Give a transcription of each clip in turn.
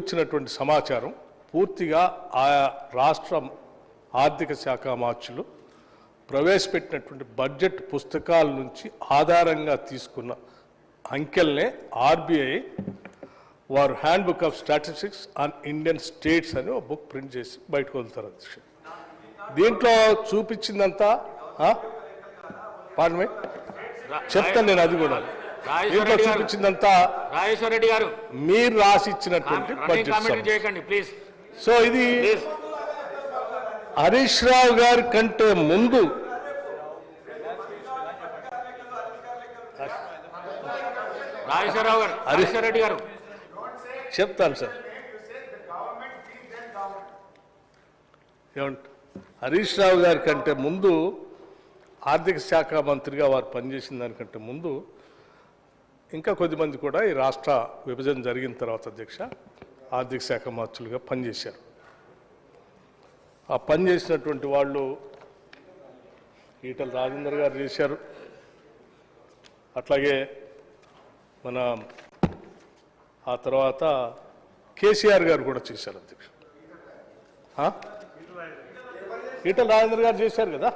ఇచ్చినటువంటి సమాచారం పూర్తిగా ఆయా రాష్ట్ర ఆర్థిక శాఖ మార్చులు ప్రవేశపెట్టినటువంటి బడ్జెట్ పుస్తకాల నుంచి ఆధారంగా తీసుకున్న అంకెల్నే ఆర్బీఐ వారు handbook of statistics on Indian states అని ఒక బుక్ ప్రింట్ చేసి బయటకు వదులుతారు అధ్యక్ష. దీంట్లో చూపించిందంతా పాడమే చెప్తాను నేను అది కూడా. దీంట్లో చూపించిందంతా రాజేశ్వర రెడ్డి గారు. మీరు రాసి ఇచ్చినటువంటి రన్నింగ్ బడ్జెట్. చేయకండి ప్లీజ్ సో ఇది హరీష్ రావు గారి కంటే ముందు రెడ్డి గారు. చెప్తాను సార్ ఏమంట హరీష్ రావు గారి కంటే ముందు ఆర్థిక శాఖ మంత్రిగా వారు పనిచేసిన దానికంటే ముందు ఇంకా కొద్దిమంది కూడా ఈ రాష్ట్ర విభజన జరిగిన తర్వాత అధ్యక్ష ఆర్థిక శాఖ మంత్రులుగా పనిచేశారు. ఆ పనిచేసినటువంటి వాళ్ళు ఈటల రాజేందర్ గారు చేశారు. అట్లాగే మన ఆ తర్వాత కేసీఆర్ గారు కూడా చేశారు అధ్యక్ష. ఈటల రాజేంద్ర గారు చేశారు కదా?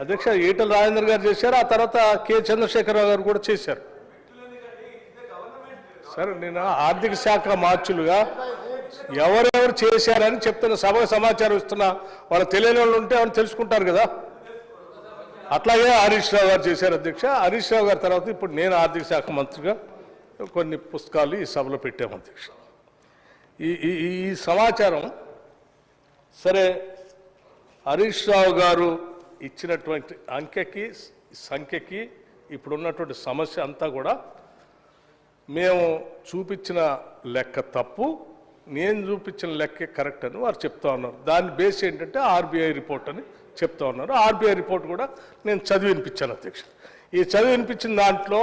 అధ్యక్ష ఈటల రాజేంద్ర గారు చేశారు ఆ తర్వాత కె చంద్రశేఖరరావు గారు కూడా చేశారు. సరే నేను ఆర్థిక శాఖ మార్చులుగా ఎవరెవరు చేశారని చెప్తున్న సభకు సమాచారం ఇస్తున్నా. వాళ్ళు తెలియని వాళ్ళు ఉంటే వాళ్ళు తెలుసుకుంటారు కదా. అట్లాగే హరీష్ రావు గారు చేశారు అధ్యక్ష. హరీష్ రావు గారి తర్వాత ఇప్పుడు నేను ఆర్థిక శాఖ మంత్రిగా కొన్ని పుస్తకాలు ఈ సభలో పెట్టాము అధ్యక్ష. ఈ- ఈ ఈ సమాచారం సరే హరీష్ రావు గారు ఇచ్చినటువంటి అంకెకి సంఖ్యకి ఇప్పుడున్నటువంటి సమస్య అంతా కూడా మేము చూపించిన లెక్క తప్పు నేను చూపించిన లెక్కే కరెక్ట్ అని వారు చెప్తా ఉన్నారు. దాని బేస్ ఏంటంటే ఆర్బీఐ రిపోర్ట్ అని చెప్తా ఉన్నారు. ఆర్బీఐ రిపోర్ట్ కూడా నేను చదివి వినిపించాను అధ్యక్ష ఈ చదివి వినిపించిన దాంట్లో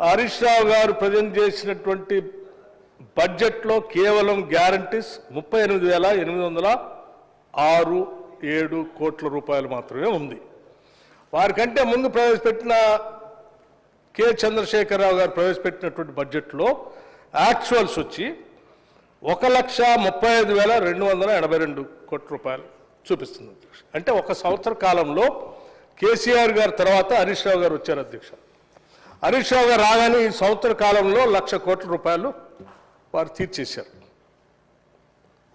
హరీష్ రావు గారు ప్రజెంట్ చేసినటువంటి బడ్జెట్లో కేవలం గ్యారంటీస్ ముప్పై ఎనిమిది వేల ఎనిమిది వందల ఆరు ఏడు కోట్ల రూపాయలు మాత్రమే ఉంది. వారికంటే ముందు ప్రవేశపెట్టిన కె చంద్రశేఖరరావు గారు ప్రవేశపెట్టినటువంటి బడ్జెట్లో యాక్చువల్స్ వచ్చి ఒక లక్ష ముప్పై ఐదు వేల రెండు వందల ఎనభై రెండు కోట్ల రూపాయలు చూపిస్తుంది అధ్యక్ష. అంటే ఒక సంవత్సర కాలంలో కేసీఆర్ గారు తర్వాత హరీష్ రావు గారు వచ్చారు అధ్యక్ష. హరీష్ రావు గారు రాగానే ఈ సంవత్సర కాలంలో లక్ష కోట్ల రూపాయలు వారు తీర్చేశారు.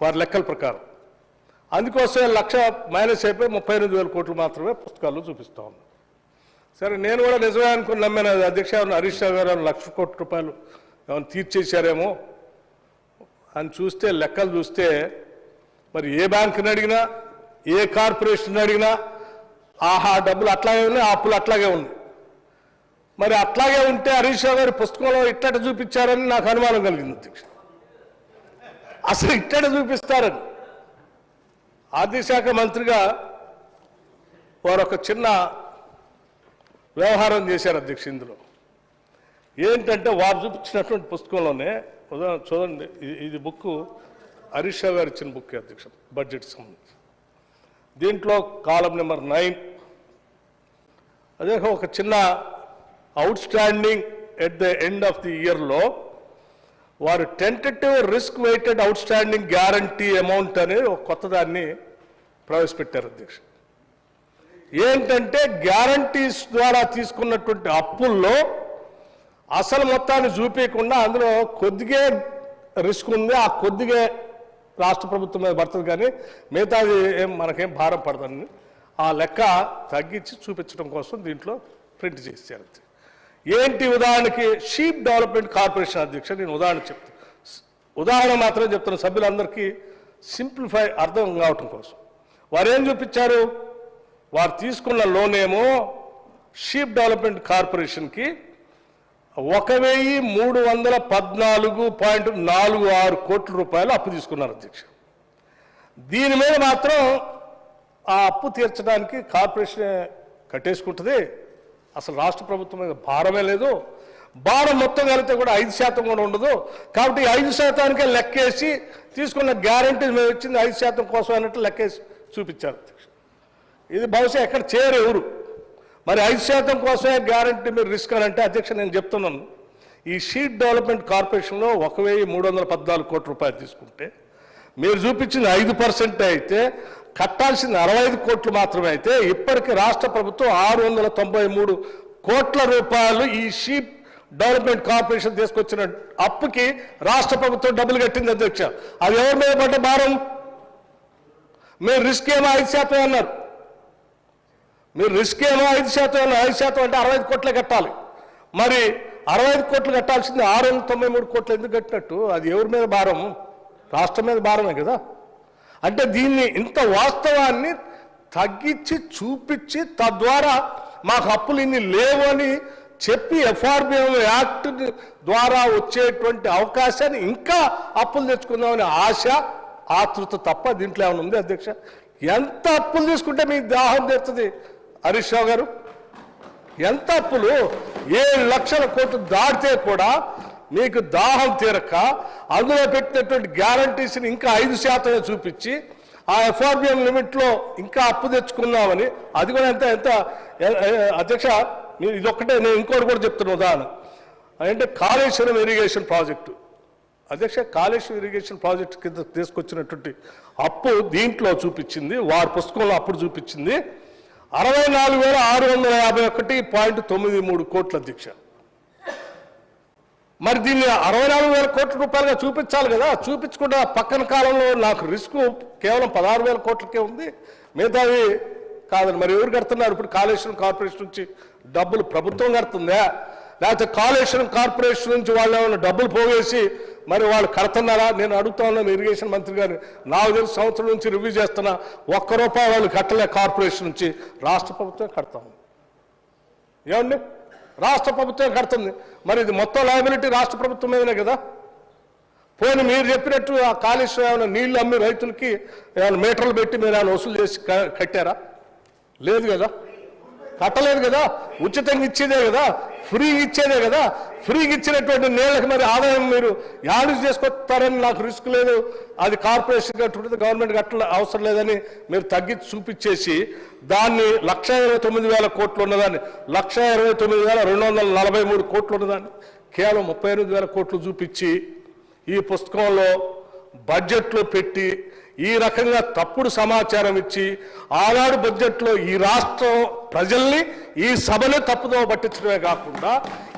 వారి లెక్కల ప్రకారం. అందుకోసం లక్ష మైనస్ అయిపోయి ముప్పై ఎనిమిది వేల కోట్లు మాత్రమే పుస్తకాల్లో చూపిస్తూ ఉన్నాం. సరే నేను కూడా నిజమే అనుకుని నమ్మాను. అది అధ్యక్ష హరీష్ రావు గారు లక్ష కోట్ల రూపాయలు ఏమైనా తీర్చేశారేమో. అని చూస్తే లెక్కలు చూస్తే మరి ఏ బ్యాంకుని అడిగినా ఏ కార్పొరేషన్ అడిగినా ఆహా డబ్బులు అట్లాగే ఉన్నాయి ఆ అప్పులు అట్లాగే ఉన్నాయి. మరి అట్లాగే ఉంటే హరీష్ రావు గారి పుస్తకంలో ఇట్లట చూపించారని నాకు అనుమానం కలిగింది అధ్యక్ష. అసలు ఇట్లట చూపిస్తారని. ఆర్థిక శాఖ మంత్రిగా వారు ఒక చిన్న వ్యవహారం చేశారు అధ్యక్ష ఇందులో. ఏంటంటే వారు చూపించినటువంటి పుస్తకంలోనే ఉదాహరణ చూడండి ఇది- బుక్ హరీష్ గారు ఇచ్చిన బుక్ అధ్యక్ష బడ్జెట్ సంబంధించి. దీంట్లో కాలం నెంబర్ నైన్ అదే ఒక చిన్న outstanding at the end of the ఇయర్లో వారు tentative risk weighted outstanding guarantee amount అని ఒక కొత్త దాన్ని ప్రవేశపెట్టారు అధ్యక్ష. ఏంటంటే గ్యారంటీస్ ద్వారా తీసుకున్నటువంటి అప్పుల్లో అసలు మొత్తాన్ని చూపించకుండా అందులో కొద్దిగే రిస్క్ ఉంది. ఆ కొద్దిగే రాష్ట్ర ప్రభుత్వం మీద పడుతుంది కానీ మిగతాది ఏం మనకేం భారం పడదని ఆ లెక్క తగ్గించి చూపించడం కోసం దీంట్లో ప్రింట్ చేశారు ఏంటి ఉదాహరణకి షీప్ డెవలప్మెంట్ కార్పొరేషన్ అధ్యక్ష నేను ఉదాహరణ చెప్తాను ఉదాహరణ మాత్రమే చెప్తున్న. సభ్యులందరికీ సింప్లిఫై అర్థం కావటం కోసం. వారు ఏం చూపించారు? వారు తీసుకున్న లోన్ ఏమో షీప్ డెవలప్మెంట్ కార్పొరేషన్కి ఒక వెయ్యి మూడు వందల పద్నాలుగు పాయింట్ నాలుగు ఆరు కోట్ల రూపాయలు అప్పు తీసుకున్నారు అధ్యక్ష. దీని మీద మాత్రం ఆ అప్పు తీర్చడానికి కార్పొరేషన్ కట్టేసుకుంటుంది. అసలు రాష్ట్ర ప్రభుత్వం మీద భారమే లేదు. భారం మొత్తం కలిగితే కూడా ఐదు శాతం కూడా ఉండదు. కాబట్టి ఈ ఐదు శాతానికే లెక్కేసి తీసుకున్న గ్యారంటీ మేము ఇచ్చింది ఐదు శాతం కోసం అన్నట్టు లెక్కేసి చూపించారు. ఇది బహుశా ఎక్కడ చేయరు ఎవరు? మరి ఐదు శాతం కోసమే గ్యారంటీ మీరు రిస్క్ అని అంటే అధ్యక్ష నేను చెప్తున్నాను. ఈ షీట్ డెవలప్మెంట్ కార్పొరేషన్లో ఒక వెయ్యి మూడు వందల పద్నాలుగు కోట్ల రూపాయలు తీసుకుంటే మీరు చూపించిన ఐదు పర్సెంట్ అయితే కట్టాల్సింది అరవై ఐదు కోట్లు మాత్రమే అయితే ఇప్పటికీ రాష్ట్ర ప్రభుత్వం ఆరు వందల తొంభై మూడు కోట్ల రూపాయలు ఈ షీప్ డెవలప్మెంట్ కార్పొరేషన్ తీసుకొచ్చిన అప్పుకి రాష్ట్ర ప్రభుత్వం డబ్బులు కట్టింది అధ్యక్ష. అది ఎవరి మీద పడ్డ భారం? మీరు రిస్క్ ఏమో ఐదు శాతం అన్నారు. మీరు రిస్క్ ఏమో ఐదు శాతం ఐదు శాతం అంటే అరవై ఐదు కోట్లే కట్టాలి. మరి అరవై ఐదు కోట్లు కట్టాల్సింది ఆరు వందల తొంభై మూడు కోట్లు ఎందుకు కట్టినట్టు? అది ఎవరి మీద భారం? రాష్ట్రం మీద భారమే కదా. అంటే దీన్ని ఇంత వాస్తవాన్ని తగ్గించి చూపించి తద్వారా మాకు అప్పులు ఇన్ని లేవు అని చెప్పి ఎఫ్ఆర్బిఎం యాక్ట్ ద్వారా వచ్చేటువంటి అవకాశాన్ని ఇంకా అప్పులు తెచ్చుకుందామనే ఆశ ఆతృత తప్ప దీంట్లో ఏమైనా ఉంది అధ్యక్ష? ఎంత అప్పులు తీసుకుంటే మీకు దాహం తెస్తుంది హరీష్ రావు గారు ఎంత అప్పులు? ఏడు లక్షల కోట్లు దాటితే కూడా మీకు దాహం తీరక అందులో పెట్టినటువంటి గ్యారంటీస్ని ఇంకా ఐదు శాతమే చూపించి ఆ ఎఫ్ఆర్బిఎం లిమిట్లో ఇంకా అప్పు తెచ్చుకున్నామని అది కూడా ఎంత ఎంత అధ్యక్ష మీరు ఇదొక్కటే నేను ఇంకోటి కూడా చెప్తున్నా ఉదాహరణ. అంటే కాళేశ్వరం ఇరిగేషన్ ప్రాజెక్టు. అధ్యక్ష కాళేశ్వరం ఇరిగేషన్ ప్రాజెక్ట్ కింద తీసుకొచ్చినటువంటి అప్పు దీంట్లో చూపించింది వారి పుస్తకంలో అప్పుడు చూపించింది. అరవై నాలుగు వేల ఆరు వందల యాభై ఒకటి పాయింట్ తొమ్మిది మూడు కోట్ల అధ్యక్ష మరి దీన్ని అరవై నాలుగు వేల కోట్ల రూపాయలుగా చూపించాలి కదా. చూపించకుండా పక్కన కాలంలో నాకు రిస్క్ కేవలం పదహారు వేల కోట్లకే ఉంది. మిగతావి కాదని మరి ఎవరు కడుతున్నారు? ఇప్పుడు కాళేశ్వరం కార్పొరేషన్ నుంచి డబ్బులు ప్రభుత్వం కడుతుందా? లేకపోతే కాళేశ్వరం కార్పొరేషన్ నుంచి వాళ్ళు ఏమైనా డబ్బులు పోగేసి మరి వాళ్ళు కడుతున్నారా? నేను అడుగుతా ఉన్నాను ఇరిగేషన్ మంత్రి గారు. నాకు తెలిసి సంవత్సరం నుంచి రివ్యూ చేస్తున్నా ఒక్క రూపాయి వాళ్ళు కట్టలే కార్పొరేషన్ నుంచి. రాష్ట్ర ప్రభుత్వం కడతాం ఏమండి? రాష్ట్ర ప్రభుత్వం కడుతుంది. మరి ఇది మొత్తం లయబిలిటీ రాష్ట్ర ప్రభుత్వం మీదనే కదా? పోనీ మీరు చెప్పినట్టు ఆ కాళేశ్వరం ఏమైనా నీళ్ళు అమ్మి రైతులకి ఏమైనా మీటర్లు పెట్టి మీరు ఏమైనా వసూలు చేసి కట్టారా? లేదు కదా? కట్టలేదు కదా ఉచితంగా ఇచ్చేదే కదా ఫ్రీ ఇచ్చేదే కదా ఫ్రీగా ఇచ్చినటువంటి నీళ్ళకి మరి ఆదాయం మీరు యాడ్ చేసుకొస్తారని నాకు రిస్క్ లేదు. అది కార్పొరేషన్ కట్టుకుంటుంది గవర్నమెంట్ కట్ట అవసరం లేదని మీరు తగ్గించి చూపించేసి దాన్ని లక్ష ఇరవై తొమ్మిది వేల కోట్లు ఉన్నదాన్ని లక్ష ఇరవై తొమ్మిది వేల రెండు వందల నలభై మూడు కోట్లు ఉన్నదాన్ని కేవలం ముప్పై ఎనిమిది వేల కోట్లు చూపించి ఈ పుస్తకంలో బడ్జెట్లో పెట్టి ఈ రకంగా తప్పుడు సమాచారం ఇచ్చి ఆనాడు బడ్జెట్లో ఈ రాష్ట్రం ప్రజల్ని ఈ సభని తప్పుదో పట్టించడమే కాకుండా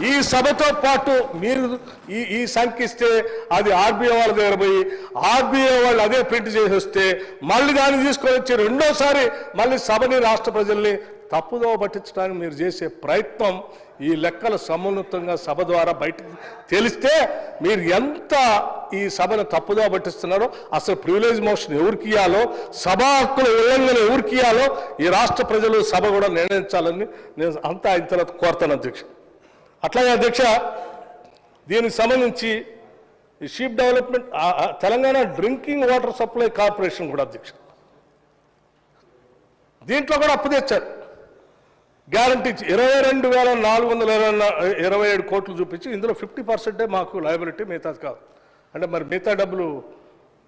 ఈ సభతో పాటు మీరు ఈ ఈ సంఖ్యిస్తే అది ఆర్బీఐ వాళ్ళ దగ్గర పోయి ఆర్బీఐ వాళ్ళు అదే ప్రింట్ చేసి వస్తే మళ్ళీ దాన్ని తీసుకొని వచ్చి రెండోసారి మళ్ళీ సభని రాష్ట్ర ప్రజల్ని తప్పుదో పట్టించడానికి మీరు చేసే ప్రయత్నం ఈ లెక్కలు సమున్నతంగా సభ ద్వారా బయటకు తెలిస్తే మీరు ఎంత ఈ సభను తప్పుదో పట్టిస్తున్నారో అసలు ప్రివిలేజ్ మోషన్ ఎవరికి ఇవ్వాలో సభా హక్కుల ఉల్లంఘన ఎవరికి ఇవ్వాలో ఈ రాష్ట్ర ప్రజలు సభ కూడా నిర్ణయించాలని నేను అంతా ఆయన తర్వాత కోరుతాను అధ్యక్ష. అట్లాగే అధ్యక్ష దీనికి సంబంధించి ఈ sheep development Telangana drinking water supply corporation కూడా అధ్యక్ష. దీంట్లో కూడా అప్పు తెచ్చారు. గ్యారంటీ ఇరవై రెండు వేల నాలుగు వందల ఇరవై ఇరవై ఏడు కోట్లు చూపించి ఇందులో ఫిఫ్టీ పర్సెంటే మాకు లయబిలిటీ మిగతాది కాదు. అంటే మరి మిగతా డబ్బులు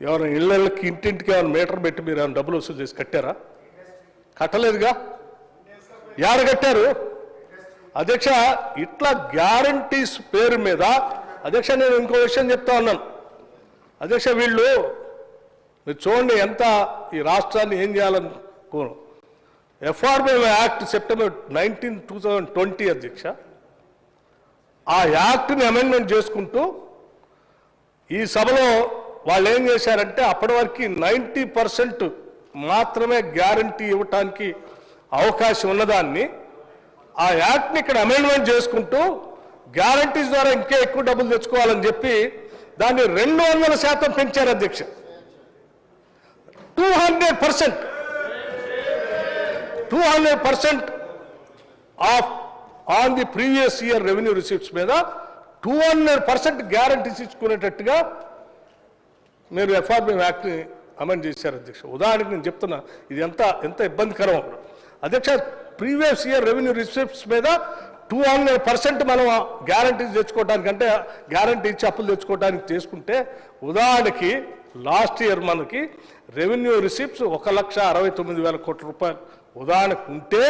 ఎవరైనా ఇళ్ళకి ఇంటింటికి ఏమైనా మీటర్ పెట్టి మీరు ఏమైనా డబ్బులు వసూలు చేసి కట్టారా? కట్టలేదుగా? యాడ కట్టారు? అధ్యక్ష ఇట్లా గ్యారంటీస్ పేరు మీద అధ్యక్ష నేను ఇంకో విషయం చెప్తా ఉన్నాను. అధ్యక్ష వీళ్ళు మీరు చూడండి ఎంత ఈ రాష్ట్రాన్ని ఏం చేయాలనుకోను FRBM act September nineteen two thousand twenty అధ్యక్ష. ఆ యాక్ట్ని అమెండ్మెంట్ చేసుకుంటూ ఈ సభలో వాళ్ళు ఏం చేశారంటే అప్పటి వరకు నైంటీ పర్సెంట్ మాత్రమే గ్యారంటీ ఇవ్వటానికి అవకాశం ఉన్నదాన్ని ఆ యాక్ట్ని ఇక్కడ అమెండ్మెంట్ చేసుకుంటూ గ్యారంటీస్ ద్వారా ఇంకా ఎక్కువ డబ్బులు తెచ్చుకోవాలని చెప్పి దాన్ని రెండు వందల శాతం పెంచారు అధ్యక్ష. Two hundred percent two hundred percent of on the previous year revenue receipts మీద టూ హండ్రెడ్ పర్సెంట్ గ్యారంటీస్ ఇచ్చుకునేటట్టుగా మీరు ఎఫ్ఆర్బి యాక్ట్ని అమెండ్ చేశారు అధ్యక్ష. ఉదాహరణకి నేను చెప్తున్నా ఇది ఎంత ఎంత ఇబ్బందికరం. అధ్యక్ష ప్రీవియస్ ఇయర్ రెవెన్యూ రిసిప్ట్స్ మీద టూ హండ్రెడ్ పర్సెంట్ మనం గ్యారంటీ తెచ్చుకోవడానికి అంటే గ్యారంటీ ఇచ్చి అప్పులు తెచ్చుకోవడానికి చేసుకుంటే ఉదాహరణకి లాస్ట్ ఇయర్ మనకి రెవెన్యూ రిసిప్ట్స్ ఒక లక్ష అరవై తొమ్మిది వేల కోట్ల రూపాయలు ఉదాహరణకు ఉంటే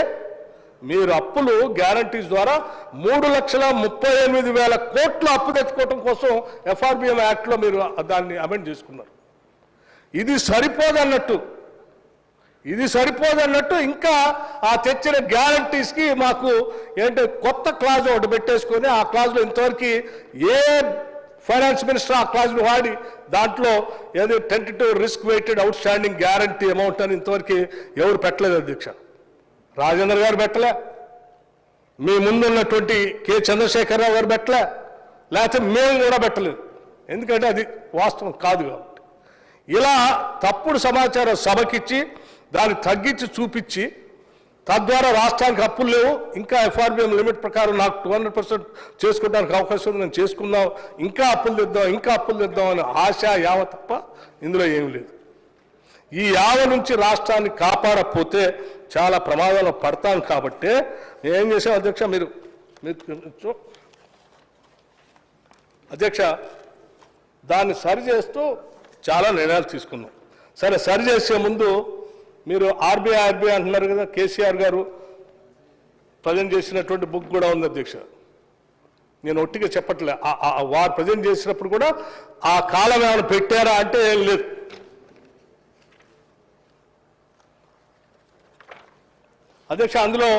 మీరు అప్పులు గ్యారంటీస్ ద్వారా మూడు లక్షల ముప్పై ఎనిమిది వేల కోట్ల అప్పు తెచ్చుకోవటం కోసం ఎఫ్ఆర్బిఎం యాక్ట్లో మీరు దాన్ని అమెండ్ చేసుకున్నారు. ఇది సరిపోదన్నట్టు. ఇది సరిపోదన్నట్టు ఇంకా ఆ తెచ్చిన గ్యారంటీస్కి మాకు ఏంటంటే కొత్త క్లాజ్ ఒకటి పెట్టేసుకొని ఆ క్లాజ్లో ఇంతవరకు ఏ ఫైనాన్స్ మినిస్టర్ ఆ క్లాజ్ను వాడి దాంట్లో ఏది tentative risk weighted outstanding guarantee amount అని ఇంతవరకు ఎవరు పెట్టలేదు అధ్యక్ష. రాజేంద్ర గారు పెట్టలే. మీ ముందున్నటువంటి కె చంద్రశేఖరరావు గారు పెట్టలే. లేకపోతే మేము కూడా పెట్టలేదు. ఎందుకంటే అది వాస్తవం కాదు కాబట్టి. ఇలా తప్పుడు సమాచారం సభకిచ్చి దాన్ని తగ్గించి చూపించి తద్వారా రాష్ట్రానికి అప్పులు లేవు. ఇంకా ఎఫ్ఆర్బిఎం లిమిట్ ప్రకారం నాకు టూ హండ్రెడ్ పర్సెంట్ చేసుకోవడానికి అవకాశం ఉంది. నేను చేసుకుందాం. ఇంకా అప్పులు తెద్దాం. ఇంకా అప్పులు తెద్దాం అనే ఆశ యావ తప్ప ఇందులో ఏం లేదు. ఈ యావ నుంచి రాష్ట్రాన్ని కాపాడకపోతే చాలా ప్రమాదాలు పడతాం కాబట్టి ఏం చేసాం అధ్యక్ష? మీరు మీరు అధ్యక్ష దాన్ని సరి చేస్తూ చాలా నిర్ణయాలు తీసుకున్నాం. సరే సరి చేసే ముందు మీరు ఆర్బీఐ ఆర్బీఐ అంటున్నారు కదా కేసీఆర్ గారు ప్రజెంట్ చేసినటువంటి బుక్ కూడా ఉంది అధ్యక్ష. నేను ఒట్టిగా చెప్పట్లే వారు ప్రజెంట్ చేసినప్పుడు కూడా ఆ కాలం ఏమైనా పెట్టారా అంటే ఏం లేదు. అధ్యక్ష అందులో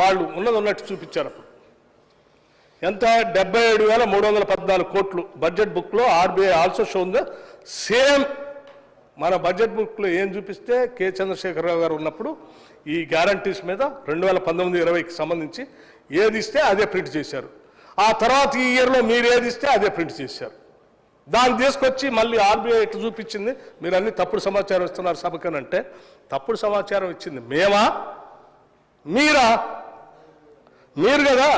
వాళ్ళు ఉన్నది ఉన్నట్టు చూపించారు అప్పుడు. ఎంత? డెబ్బై ఏడు వేల మూడు వందల పద్నాలుగు కోట్లు. బడ్జెట్ బుక్లో RBI also shown the same మన బడ్జెట్ బుక్లో ఏం చూపిస్తే కె. చంద్రశేఖరరావు గారు ఉన్నప్పుడు ఈ గ్యారంటీస్ మీద రెండు వేల పంతొమ్మిది ఇరవైకి సంబంధించి ఏది ఇస్తే అదే ప్రింట్ చేశారు. ఆ తర్వాత ఈ ఇయర్లో మీరు ఏది ఇస్తే అదే ప్రింట్ చేశారు. దాన్ని తీసుకొచ్చి మళ్ళీ ఆర్బీఐ ఎట్లా చూపించింది? మీరు అన్ని తప్పుడు సమాచారం ఇస్తున్నారు సభకనంటే తప్పుడు సమాచారం ఇచ్చింది మేమా? మీరా? మీరు కదా?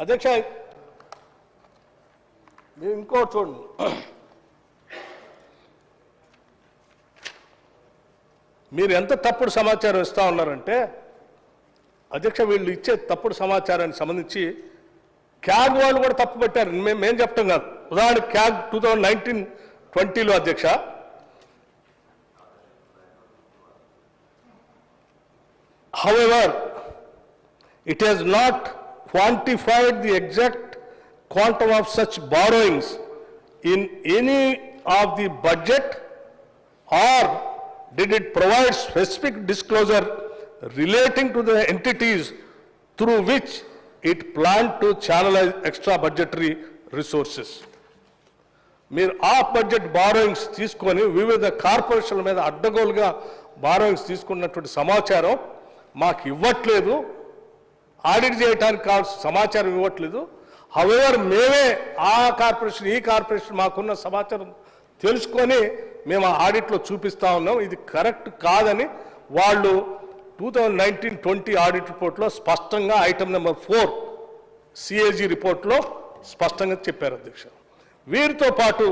అధ్యక్ష మీరు ఇంకోటి చూడండి. మీరు ఎంత తప్పుడు సమాచారం ఇస్తూ ఉన్నారంటే అధ్యక్ష వీళ్ళు ఇచ్చే తప్పుడు సమాచారానికి సంబంధించి క్యాగ్ వాళ్ళు కూడా తప్పు పెట్టారు. మేము మేము చెప్పటం కాదు. ఉదాహరణ క్యాగ్ టూ థౌజండ్ నైన్టీన్ ట్వంటీలో అధ్యక్ష. However it has not quantified the exact quantum of such borrowings in any of the budget or did it provide specific disclosure relating to the entities through which it planned to channelize extra budgetary resources. మీరు off budget borrowings తీసుకొని వివిధ కార్పొరేషన్ల మీద అడ్డగోలుగా borrowings తీసుకున్నటువంటి సమాచారం మాకు ఇవ్వట్లేదు ఆడిట్ చేయడానికి కావాల్సిన సమాచారం ఇవ్వట్లేదు హవెవర్ మేమే ఆ కార్పొరేషన్ ఈ కార్పొరేషన్ మాకున్న సమాచారం తెలుసుకొని మేము ఆ ఆడిట్లో చూపిస్తా ఉన్నాం. ఇది కరెక్ట్ కాదని వాళ్ళు two thousand nineteen twenty audit రిపోర్ట్లో స్పష్టంగా ఐటమ్ నెంబర్ ఫోర్ సిఏజీ రిపోర్ట్లో స్పష్టంగా చెప్పారు అధ్యక్ష. వీరితో పాటు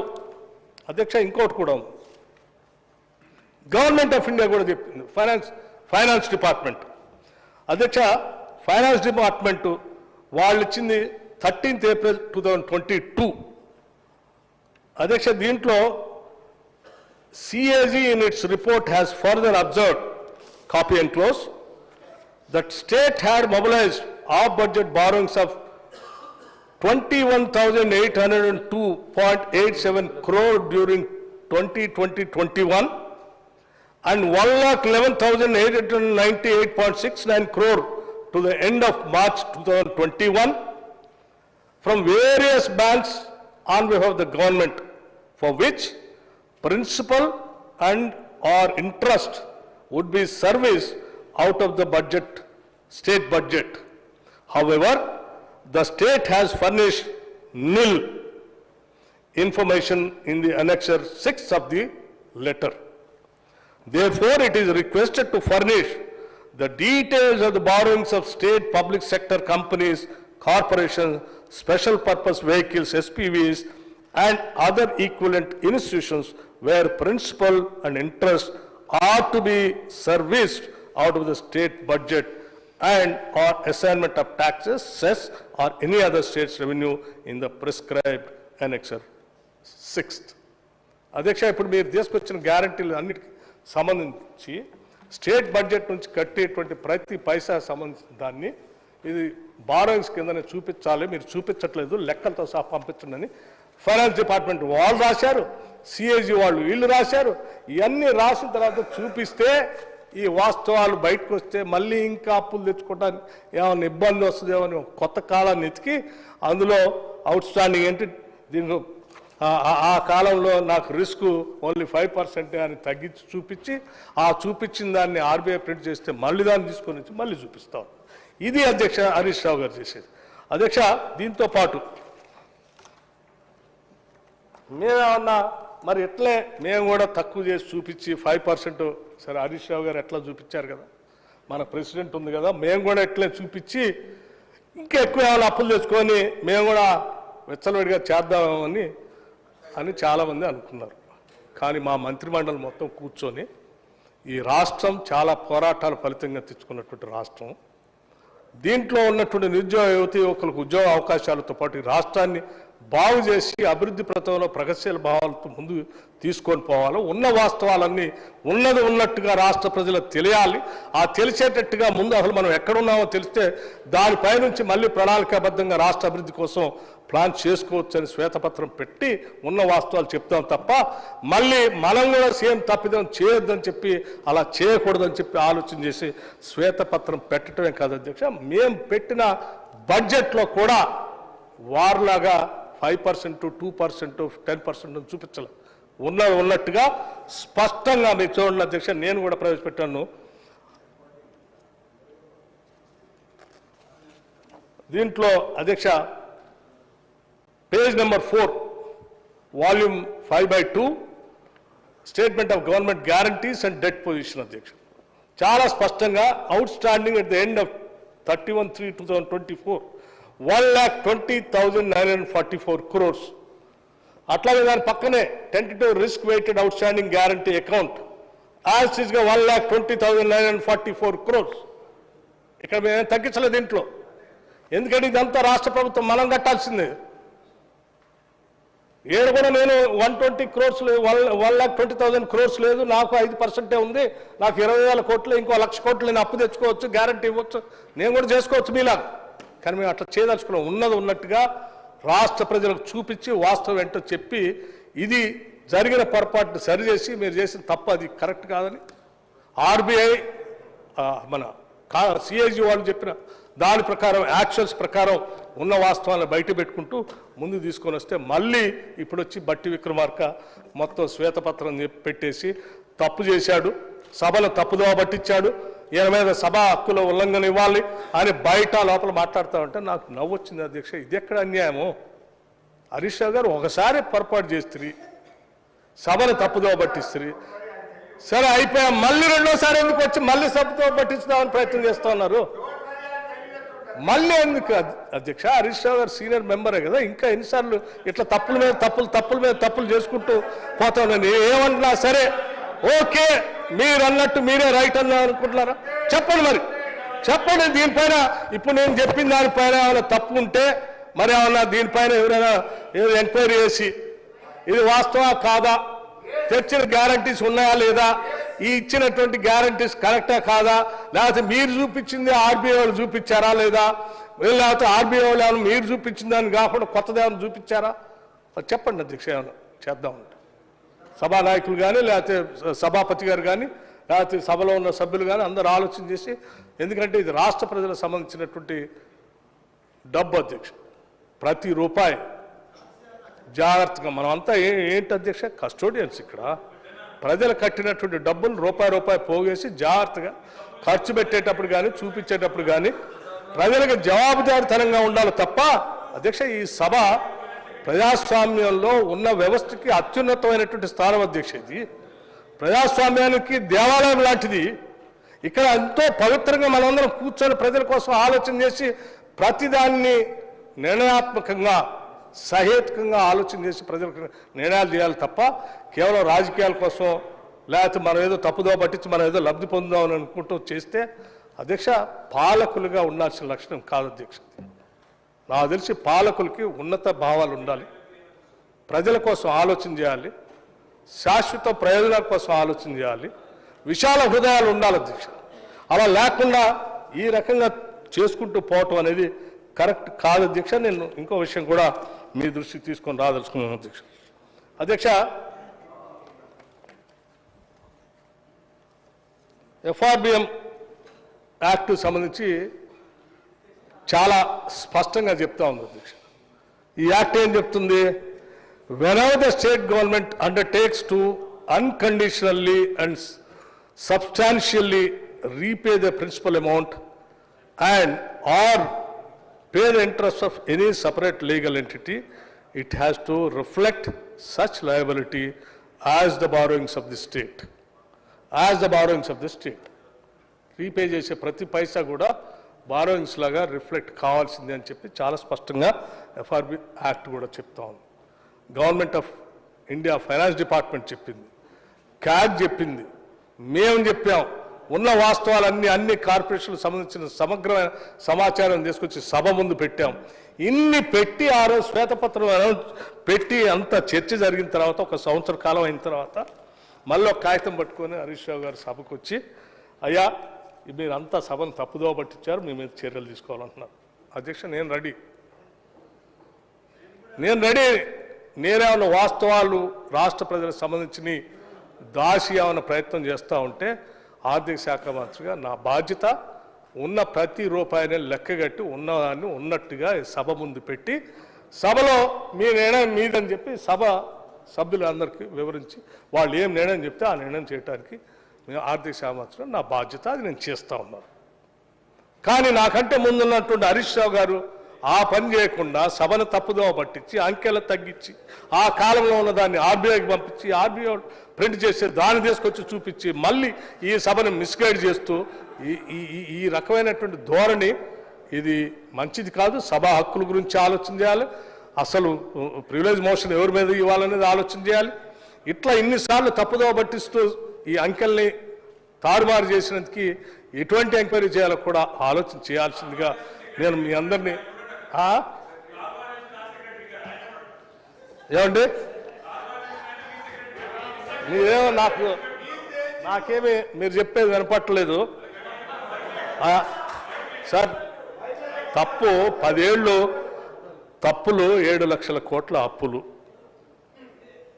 అధ్యక్ష ఇంకోటి కూడా ఉంది. గవర్నమెంట్ ఆఫ్ ఇండియా కూడా చెప్పింది. ఫైనాన్స్ ఫైనాన్స్ డిపార్ట్మెంట్ అధ్యక్ష ఫైనాన్స్ డిపార్ట్మెంట్ వాళ్ళు ఇచ్చింది thirteenth April two thousand twenty two అధ్యక్ష దీంట్లో CAG in its report has further observed, copy and close, that state had mobilized off-budget borrowings of 21,802.87 crore during 2020-21 and 1,11,898.69 crore to the end of March 2021 from various banks on behalf of the government for which principal and or interest would be serviced out of the budget, state budget. However, the state has furnished nil information in the annexure 6 of the letter. Therefore, it is requested to furnish the details of the borrowings of state public sector companies, corporations, special purpose vehicles, SPVs, and other equivalent institutions where principal and interest are to be serviced out of the state budget and or assignment of taxes cess or any other states revenue in the prescribe and exercised ఇప్పుడు మీరు తీసుకొచ్చిన గ్యారంటీలు అన్నిటికి సంబంధించి state budget నుంచి కట్టేటువంటి ప్రతి పైసా సంబంధించిన దాన్ని ఇది బారోయింగ్స్ కిందనే చూపించాలి. మీరు చూపించట్లేదు. లెక్కలతో సహా పంపించండి అని ఫైనాన్స్ డిపార్ట్మెంట్ వాళ్ళు రాశారు. సిఏజీ వాళ్ళు వీళ్ళు రాశారు. ఇవన్నీ రాసిన తర్వాత చూపిస్తే ఈ వాస్తవాలు బయటకు వస్తే మళ్ళీ ఇంకా అప్పులు తెచ్చుకోవడానికి ఏమైనా ఇబ్బంది వస్తుందేమో అని కొత్త కాలాన్ని ఎతికి అందులో అవుట్ స్టాండింగ్ ఏంటి దీనిలో ఆ- ఆ కాలంలో నాకు రిస్క్ ఓన్లీ ఫైవ్ పర్సెంట్ అని తగ్గించి చూపించి ఆ చూపించిన దాన్ని ఆర్బీఐ ప్రింట్ చేస్తే మళ్ళీ దాన్ని తీసుకొని వచ్చి మళ్ళీ చూపిస్తాం. ఇది అధ్యక్ష హరీష్ రావు గారు చేసేది. అధ్యక్ష దీంతో పాటు మేమేమన్నా మరి ఎట్లే మేము కూడా తక్కువ చేసి చూపించి ఫైవ్ పర్సెంట్ సరే హరీష్ రావు గారు ఎట్లా చూపించారు కదా? మన ప్రెసిడెంట్ ఉంది కదా మేము కూడా ఎట్లే చూపించి ఇంకా ఎక్కువ ఏమైనా అప్పులు తెచ్చుకొని మేము కూడా వెచ్చలవిడిగా చేద్దామని అని చాలామంది అనుకున్నారు. కానీ మా మంత్రిమండలి మొత్తం కూర్చొని ఈ రాష్ట్రం చాలా పోరాటాల ఫలితంగా తెచ్చుకున్నటువంటి రాష్ట్రం. దీంట్లో ఉన్నటువంటి నిరుద్యోగ యువతి యువకులకు ఉద్యోగ అవకాశాలతో పాటు రాష్ట్రాన్ని బాగు చేసి అభివృద్ధి ప్రతంలో ప్రగతిశీల భావాలతో ముందు తీసుకొని పోవాలి. ఉన్న వాస్తవాలన్నీ ఉన్నది ఉన్నట్టుగా రాష్ట్ర ప్రజలకు తెలియాలి. ఆ తెలిసేటట్టుగా ముందు అసలు మనం ఎక్కడున్నామో తెలిస్తే దానిపై నుంచి మళ్ళీ ప్రణాళికాబద్ధంగా రాష్ట్ర అభివృద్ధి కోసం ప్లాన్ చేసుకోవచ్చు అని శ్వేతపత్రం పెట్టి ఉన్న వాస్తవాలు చెప్తాం తప్ప మళ్ళీ మనం కూడా సేమ్ తప్పిదం చేయొద్దని చెప్పి అలా చేయకూడదని చెప్పి ఆలోచన చేసి శ్వేతపత్రం పెట్టడమే కాదు అధ్యక్ష. మేము పెట్టిన బడ్జెట్లో కూడా వారిలాగా five percent two percent ten percent చూపించలే. ఉన్న ఉన్నట్టుగా స్పష్టంగా మీరు చూడండి అధ్యక్ష నేను కూడా ప్రవేశపెట్టాను. దీంట్లో అధ్యక్ష page number four volume five by two statement of government guarantees and debt position అధ్యక్ష. చాలా స్పష్టంగా outstanding at the end of thirty one three two thousand twenty four. One lakh twenty thousand nine hundred forty four crores అట్లాగే దాని పక్కనే tentative risk weighted outstanding guarantee account as ఈజ్గా one lakh twenty thousand nine hundred forty four crores ఇక్కడ మేము తగ్గించలేదు దీంట్లో. ఎందుకంటే ఇదంతా రాష్ట్ర ప్రభుత్వం మనం కట్టాల్సిందే. ఏడు కూడా నేను one twenty crores one one lakh twenty thousand crores లేదు నాకు ఐదు పర్సెంటే ఉంది నాకు ఇరవై వేల కోట్లు ఇంకో లక్ష కోట్లు నేను అప్పు తెచ్చుకోవచ్చు గ్యారంటీ ఇవ్వచ్చు. నేను కూడా చేసుకోవచ్చు మీలాగా. కానీ మేము అట్లా చేయదలుచుకున్నాం. ఉన్నది ఉన్నట్టుగా రాష్ట్ర ప్రజలకు చూపించి వాస్తవం ఏంటో చెప్పి ఇది జరిగిన పొరపాటును సరిచేసి మీరు చేసిన తప్పు అది కరెక్ట్ కాదని ఆర్బీఐ మన సిఐజీ వాళ్ళు చెప్పిన దాని ప్రకారం యాక్షన్స్ ప్రకారం ఉన్న వాస్తవాలను బయట పెట్టుకుంటూ ముందు తీసుకొని వస్తే మళ్ళీ ఇప్పుడు వచ్చి బట్టి విక్రమార్క మొత్తం శ్వేతపత్రం పెట్టేసి తప్పు చేశాడు. సభలో తప్పుదోవ పట్టించాడు. ఈయన మీద సభ హక్కుల ఉల్లంఘన ఇవ్వాలి అని బయట లోపల మాట్లాడుతూ ఉంటే నాకు నవ్వు వచ్చింది అధ్యక్ష. ఇది ఎక్కడ అన్యాయము? హరీష్ రావు గారు ఒకసారి పొరపాటు చేస్తుంది సభను తప్పుదో పట్టిస్తుంది సరే అయిపోయా. మళ్ళీ రెండోసారి ఎందుకు వచ్చి మళ్ళీ సభతో పట్టించుదామని ప్రయత్నం చేస్తున్నారు మళ్ళీ ఎందుకు అధ్యక్ష హరీష్ రావు గారు సీనియర్ మెంబరే కదా ఇంకా ఎన్నిసార్లు ఇట్లా తప్పుల మీద తప్పులు తప్పుల మీద తప్పులు చేసుకుంటూ పోతా ఉన్నాను ఏమన్నా సరే ఓకే మీరు అన్నట్టు మీరే రైట్ అన్నా అనుకుంటున్నారా? చెప్పండి మరి. చెప్పండి దీనిపైన ఇప్పుడు నేను చెప్పిన దానిపైన ఏమైనా తప్పు ఉంటే మరి ఏమన్నా దీనిపైన ఎవరైనా ఏదో ఎంక్వైరీ చేసి ఇది వాస్తవా కాదా? తెచ్చిన గ్యారంటీస్ ఉన్నాయా లేదా? ఈ ఇచ్చినటువంటి గ్యారంటీస్ కరెక్టా కాదా? లేకపోతే మీరు చూపించింది ఆర్బీఐ వాళ్ళు చూపించారా లేదా? లేకపోతే ఆర్బీఐ వాళ్ళు మీరు చూపించిన దాన్ని కాకుండా కొత్తది ఏమైనా చూపించారా? చెప్పండి అధ్యక్ష ఏమైనా చేద్దాం సభా నాయకులు కానీ లేకపోతే సభాపతి గారు కానీ లేకపోతే సభలో ఉన్న సభ్యులు కానీ అందరూ ఆలోచన చేసి ఎందుకంటే ఇది రాష్ట్ర ప్రజలకు సంబంధించినటువంటి డబ్బు అధ్యక్ష. ప్రతి రూపాయి జాగ్రత్తగా మనం అంతా ఏ ఏంటి అధ్యక్ష? కస్టోడియన్స్ ఇక్కడ. ప్రజలు కట్టినటువంటి డబ్బులు రూపాయి రూపాయి పోగేసి జాగ్రత్తగా ఖర్చు పెట్టేటప్పుడు కానీ చూపించేటప్పుడు కానీ ప్రజలకు జవాబుదారితనంగా ఉండాలి తప్ప అధ్యక్ష ఈ సభ ప్రజాస్వామ్యంలో ఉన్న వ్యవస్థకి అత్యున్నతమైనటువంటి స్థానం అధ్యక్ష ఇది. ప్రజాస్వామ్యానికి దేవాలయం లాంటిది. ఇక్కడ ఎంతో పవిత్రంగా మనందరం కూర్చొని ప్రజల కోసం ఆలోచన చేసి ప్రతిదాన్ని నిర్ణయాత్మకంగా సహేతుకంగా ఆలోచన చేసి ప్రజలకు నిర్ణయాలు చేయాలి తప్ప కేవలం రాజకీయాల కోసం లేకపోతే మనం ఏదో తప్పుదో పట్టించి మనం ఏదో లబ్ధి పొందామని అనుకుంటూ చేస్తే అధ్యక్ష పాలకులుగా ఉండాల్సిన లక్షణం కాదు అధ్యక్ష. నాకు తెలిసి పాలకులకి ఉన్నత భావాలు ఉండాలి. ప్రజల కోసం ఆలోచన చేయాలి. శాశ్వత ప్రయోజనాల కోసం ఆలోచన చేయాలి. విశాల హృదయాలు ఉండాలి అధ్యక్ష అలా లేకుండా ఈ రకంగా చేసుకుంటూ పోవటం అనేది కరెక్ట్ కాదు అధ్యక్ష నేను ఇంకో విషయం కూడా మీ దృష్టికి తీసుకొని రాదలుచుకున్నాను అధ్యక్ష అధ్యక్ష ఎఫ్ఆర్బిఎం యాక్ట్ సంబంధించి చాలా స్పష్టంగా చెప్తా ఉంది అధ్యక్ష. ఈ యాక్ట్ ఏం చెప్తుంది? When whenever the state government undertakes to unconditionally and substantially repay the principal amount and or pay the interest of any separate legal entity it has to reflect such liability as the borrowings of the state as the borrowings of the state repay చేసే ప్రతి పైసా కూడా borrowings లాగా reflect కావాల్సిందే అని చెప్పి చాలా స్పష్టంగా FRB act కూడా చెప్తా ఉంది. Government of India finance department చెప్పింది. క్యాగ్ చెప్పింది. మేము చెప్పాం. ఉన్న వాస్తవాలన్నీ అన్ని కార్పొరేషన్లకు సంబంధించిన సమగ్రమైన సమాచారం తీసుకొచ్చి సభ ముందు పెట్టాం. ఇన్ని పెట్టి ఆ రోజు శ్వేతపత్రం పెట్టి అంత చర్చ జరిగిన తర్వాత ఒక సంవత్సర కాలం అయిన తర్వాత మళ్ళీ ఒక కాగితం పట్టుకొని హరీష్ రావు గారు సభకు వచ్చి అయ్యా మీరు అంతా సభను తప్పుదోవ పట్టించారు మీ మీద చర్యలు తీసుకోవాలంటున్నారు. అధ్యక్ష నేను రెడీ. నేను రెడీ. నేనేమన్నా వాస్తవాలు రాష్ట్ర ప్రజలకు సంబంధించి దాసి ఏమైనా ప్రయత్నం చేస్తూ ఉంటే ఆర్థిక శాఖ మంత్రిగా నా బాధ్యత ఉన్న ప్రతి రూపాయిని లెక్కగట్టి ఉన్నదాన్ని ఉన్నట్టుగా సభ ముందు పెట్టి సభలో మీ నిర్ణయం మీదని చెప్పి సభ సభ్యులందరికీ వివరించి వాళ్ళు ఏం నిర్ణయం చెప్తే ఆ నిర్ణయం చేయడానికి ఆర్థిక శాఖ మంత్రిగా నా బాధ్యత అది నేను చేస్తూ ఉన్నాను. కానీ నాకంటే ముందున్నటువంటి హరీష్ రావు గారు ఆ పని చేయకుండా సభను తప్పుదోవ పట్టించి అంకెలు తగ్గించి ఆ కాలంలో ఉన్న దాన్ని ఆర్బీఐకి పంపించి ఆర్బీఐ ప్రింట్ చేసి దాన్ని తీసుకొచ్చి చూపించి మళ్ళీ ఈ సభను మిస్గైడ్ చేస్తూ ఈ ఈ- ఈ- ఈ రకమైనటువంటి ధోరణి ఇది మంచిది కాదు. సభా హక్కుల గురించి ఆలోచన చేయాలి. అసలు ప్రివిలేజ్ మోషన్ ఎవరి మీద ఇవ్వాలనేది ఆలోచన చేయాలి. ఇట్లా ఇన్నిసార్లు తప్పుదోవ పట్టిస్తూ ఈ అంకెల్ని తారుమారు చేసినందుకు ఎటువంటి ఎంక్వైరీ చేయాలో కూడా ఆలోచన చేయాల్సిందిగా నేను మీ అందరినీ ఏమండి? మీరేమో నాకు నాకేమి మీరు చెప్పేది వినపట్టలేదు. సార్ తప్పు పదేళ్ళు తప్పులు ఏడు లక్షల కోట్ల అప్పులు.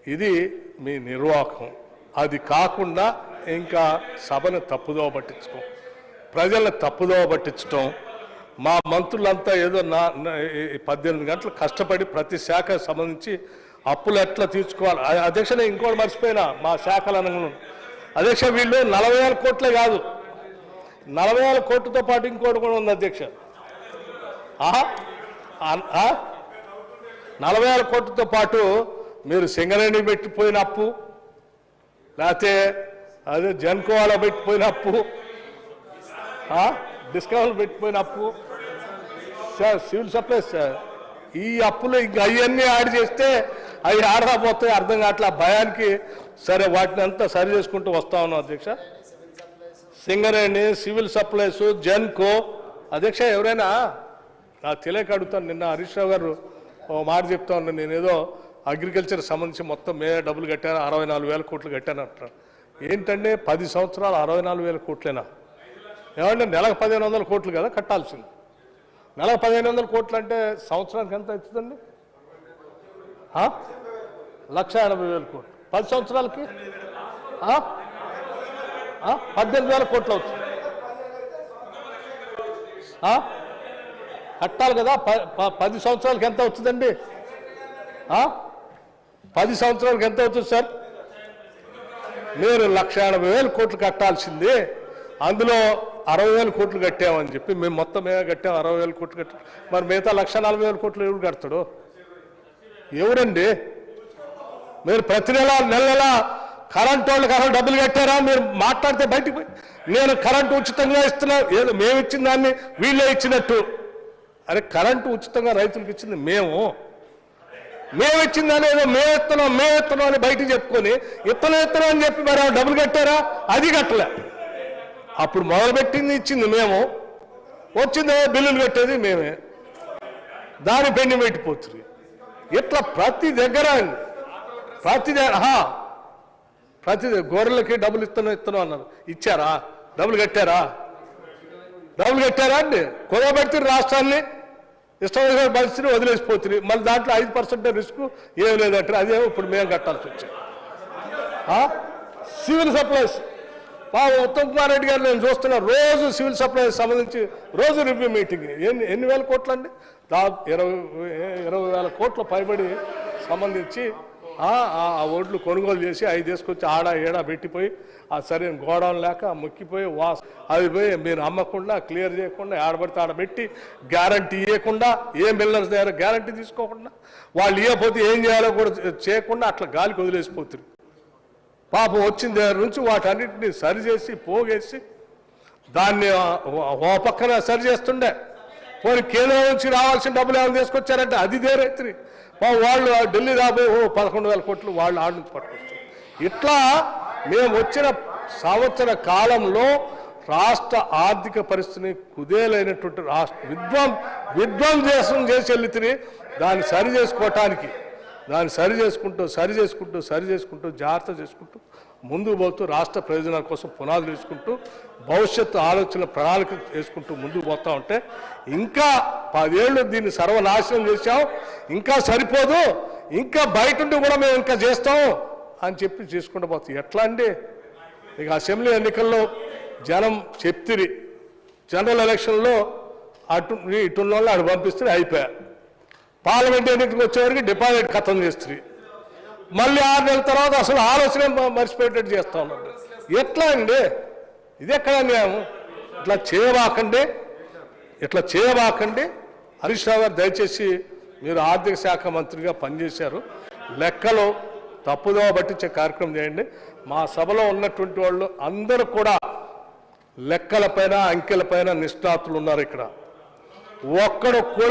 ఇది మీ నిర్వాహకం. అది కాకుండా ఇంకా సభను తప్పుదోవ పట్టించుకో. ప్రజలను తప్పుదోవ పట్టించడం మా మంత్రులంతా ఏదో నా పద్దెనిమిది గంటలు కష్టపడి ప్రతి శాఖ సంబంధించి అప్పులు ఎట్లా తీర్చుకోవాలి? అధ్యక్ష నేను ఇంకోటి మర్చిపోయినా మా శాఖల అనగా అధ్యక్ష వీళ్ళు నలభై వేల కోట్లే కాదు. నలభై వేల కోట్లతో పాటు ఇంకోటి కూడా ఉంది అధ్యక్ష. ఆహా నలభై వేల కోట్లతో పాటు మీరు సింగరేణి పెట్టిపోయిన అప్పు లేకపోతే అదే జన్కోవాలో పెట్టిపోయిన అప్పు డిస్కౌంట్ పెట్టిపోయిన అప్పు సార్ సివిల్ సప్లైస్ సార్. ఈ అప్పులు ఇంకా అవన్నీ యాడ్ చేస్తే అవి ఆడరాపోతాయి అర్థం కావట్లే. ఆ భయానికి సరే వాటిని అంతా సరి చేసుకుంటూ వస్తా ఉన్నాం అధ్యక్ష. Singareni civil supplies Genco. అధ్యక్ష ఎవరైనా? నాకు తెలియక అడుగుతాను నిన్న హరీష్ రావు గారు ఓ మాట చెప్తా ఉన్నాను నేనేదో అగ్రికల్చర్ సంబంధించి మొత్తం మే డబ్బులు కట్టాను అరవై నాలుగు వేల కోట్లు కట్టాను అంటారు ఏంటంటే పది సంవత్సరాలు అరవై నాలుగు వేల కోట్లేనా? ఏమంటే నెలకు పదిహేను వందల కోట్లు కదా కట్టాల్సింది. నెలకు పదిహేను వందల కోట్లు అంటే సంవత్సరానికి ఎంత అవుతుందండి? లక్ష ఎనభై వేల కోట్లు. పది సంవత్సరాలకి? పద్దెనిమిది వేల కోట్లు అవుతుంది. కట్టాలి కదా ప- ప- పది సంవత్సరాలకి ఎంత అవుతుందండి? పది సంవత్సరాలకి ఎంత అవుతుంది సార్? మీరు లక్ష ఎనభై వేలు కోట్లు కట్టాల్సింది. అందులో అరవై వేల కోట్లు కట్టామని చెప్పి మేము మొత్తం మేమే కట్టాం? అరవై వేల కోట్లు కట్టాం మరి మిగతా లక్ష నలభై వేల కోట్లు ఎవరు కడతాడు? ఎవరండి మీరు ప్రతి నెల నెల నెల కరెంట్ వాళ్ళు కరెంట్ డబ్బులు కట్టారా? మీరు మాట్లాడితే బయటికి పోయి నేను కరెంటు ఉచితంగా ఇస్తున్నా ఏదో మేము ఇచ్చిన దాన్ని వీళ్ళే ఇచ్చినట్టు. అరే కరెంటు ఉచితంగా రైతులకు ఇచ్చింది మేము. మేము లేదో? ఏదో మేమెత్తున్నాం అని బయట చెప్పుకొని ఇత్తనం ఇత్తనం అని చెప్పి మరి డబ్బులు కట్టారా? అది కట్టలే. అప్పుడు మొదలుపెట్టింది ఇచ్చింది మేము. వచ్చింది బిల్లులు కట్టేది మేమే. దాని పెండి పెట్టిపోతుంది ఇట్లా ప్రతి దగ్గర ప్రతి దగ్గర ప్రతి గొర్రెలకి డబ్బులు ఇస్తున్నాం ఇస్తున్నాం అన్నారు. ఇచ్చారా? డబ్బులు కట్టారా? డబ్బులు కట్టారా అండి? కుదరబెడితే రాష్ట్రాన్ని. ఇష్టమైన పరిస్థితిని వదిలేసిపోతుంది. మళ్ళీ దాంట్లో ఐదు పర్సెంట్ రిస్క్ ఏం లేదంటారు అదేమో ఇప్పుడు మేము కట్టాల్సి వచ్చింది. Civil supplies. మా ఉత్తమ్ కుమార్ రెడ్డి గారు నేను చూస్తున్నా రోజు సివిల్ సప్లైస్ సంబంధించి రోజు రివ్యూ మీటింగ్. ఎన్ని ఎన్ని వేల కోట్లండి? దాదాపు ఇరవై ఇరవై వేల కోట్ల పైబడి సంబంధించి ఆ ఓట్లు కొనుగోలు చేసి అవి తీసుకొచ్చి ఆడ ఏడా పెట్టిపోయి ఆ సరైన గోడౌన్ లేక మొక్కిపోయి వాస్ అది పోయి మీరు అమ్మకుండా క్లియర్ చేయకుండా ఆడబడితే ఆడబెట్టి గ్యారంటీ ఇవ్వకుండా ఏ మిల్లర్స్ దగ్గర గ్యారంటీ తీసుకోకుండా వాళ్ళు ఇవ్వకపోతే ఏం చేయాలో కూడా చేయకుండా అట్లా గాలికి వదిలేసిపోతుంది పాపం వచ్చిన దగ్గర నుంచి వాటన్నిటిని సరిచేసి పోగేసి దాన్ని ఓ పక్కన సరి చేస్తుండే పోనీ కేంద్రం నుంచి రావాల్సిన డబ్బులు ఏమైనా తీసుకొచ్చారంటే అది దేరైతుంది వాళ్ళు ఢిల్లీ రాబోయే పదకొండు వేల కోట్లు వాళ్ళు ఆడికి నుంచి పట్టుకొస్తారు ఇట్లా మేము వచ్చిన సంవత్సర కాలంలో రాష్ట్ర ఆర్థిక పరిస్థితిని కుదేలైనటువంటి రాష్ట్ర విధ్వం విధ్వంసం చేసి వెళ్ళితే దాన్ని సరి చేసుకోవటానికి దాన్ని సరి చేసుకుంటూ సరి చేసుకుంటూ సరి చేసుకుంటూ జాగ్రత్త చేసుకుంటూ ముందుకు పోతూ రాష్ట్ర ప్రయోజనాల కోసం పునాదులు వేసుకుంటూ భవిష్యత్తు ఆలోచన ప్రణాళిక చేసుకుంటూ ముందుకు పోతా ఉంటే ఇంకా పదేళ్ళు దీన్ని సర్వనాశనం చేశాం ఇంకా సరిపోదు ఇంకా బయట ఉండి కూడా మేము ఇంకా చేస్తాం అని చెప్పి చేసుకుంటూ పోతాం. ఎట్లా అండి? ఇక అసెంబ్లీ ఎన్నికల్లో జనం చెప్తిరి. జనరల్ ఎలక్షన్లో అటు ఇటున్న వాళ్ళు అటు పంపిస్తే అయిపోయా. పార్లమెంట్ ఎన్నికలకు వచ్చేవరకు డిపాజిట్ ఖతం చేస్తుంది మళ్ళీ ఆరు నెలల తర్వాత అసలు ఆలోచన మర్చిపోయేటట్టు చేస్తా ఉన్నాడు. ఎట్లా అండి? ఇది ఎక్కడ న్యాయం. ఇట్లా చేయబాకండి. ఇట్లా చేయబాకండి. హరీష్ రావు గారు దయచేసి మీరు ఆర్థిక శాఖ మంత్రిగా పనిచేశారు. లెక్కలు తప్పుదో పట్టించే కార్యక్రమం చేయండి. మా సభలో ఉన్నటువంటి వాళ్ళు అందరూ కూడా లెక్కలపైన అంకెలపైన నిష్ణాతులు ఉన్నారు ఇక్కడ. ఒక్కడు కూడా